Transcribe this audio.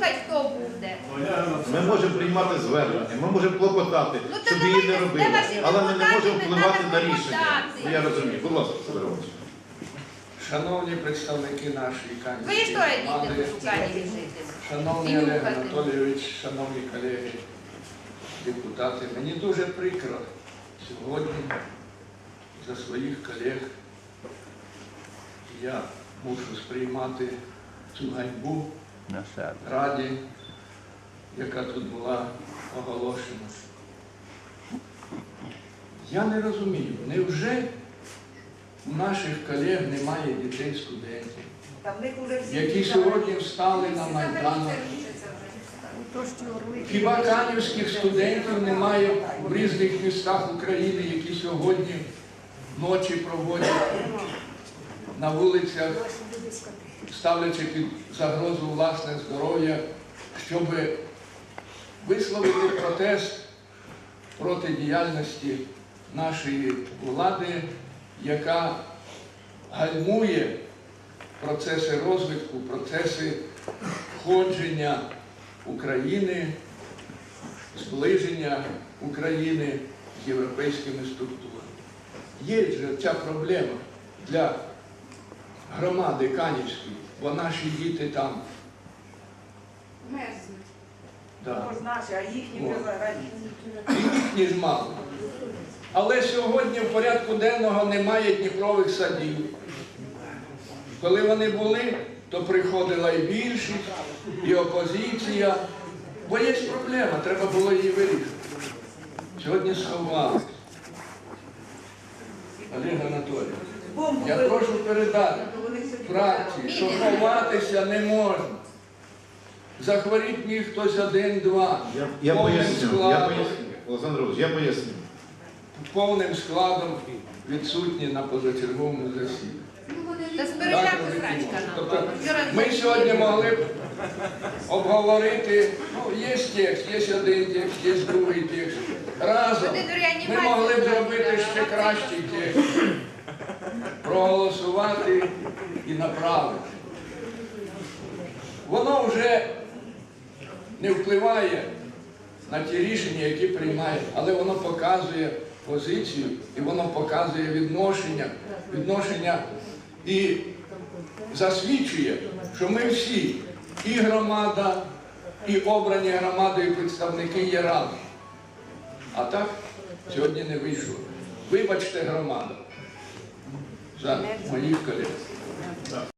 слухати, хто буде. Ми можемо приймати звернення, ми можемо клопотати, Ну, щоб її не робили. Але ми не можемо впливати на рішення. Ну, Я розумію. Будь ласка, Іванович. Шановні представники нашої Ви в шановний Олег. Анатолійович, шановні колеги, депутати, мені дуже прикро сьогодні за своїх колег я мушу сприймати цю ганьбу раді, яка тут була оголошена. Я не розумію, невже у наших колег немає дітей-студентів, які сьогодні встали на Майданах? Хіба канівських студентів немає в різних містах України, які сьогодні ночі проводять на вулицях, ставлячи під загрозу власне здоров'я, щоб висловити протест проти діяльності нашої влади, яка гальмує процеси розвитку, процеси входження України, зближення України з європейськими структурами. Є ж ця проблема для громади Канівської, бо наші діти там. мерзнуть. Да. Наші, а їхні вже. І їхні ж мало. Але сьогодні в порядку денного немає Дніпрових садів. Коли вони були, то приходила і більшість, і опозиція. Бо є проблема, треба було її вирішити. Сьогодні сховали. Олег Анатолійович, Бомбу я прошу передати фракції, що ховатися не можна. Захворіть міг хтось один-два. Я, поясню, я складом. поясню. Олександр Іванович, я поясню. повним складом відсутні на позачерговому засіданні. Та срачка нам. Тобто Ми сьогодні могли б обговорити, ну, є текст, є один текст, є другий текст. Разом ми могли б зробити ще кращий текст, проголосувати і направити. Воно вже не впливає на ті рішення, які приймає, але воно показує позицію і воно показує відношення, відношення і засвідчує, що ми всі, і громада, і обрані громадою представники є разом. А так сьогодні не вийшло. Вибачте, громада, за моїх колег.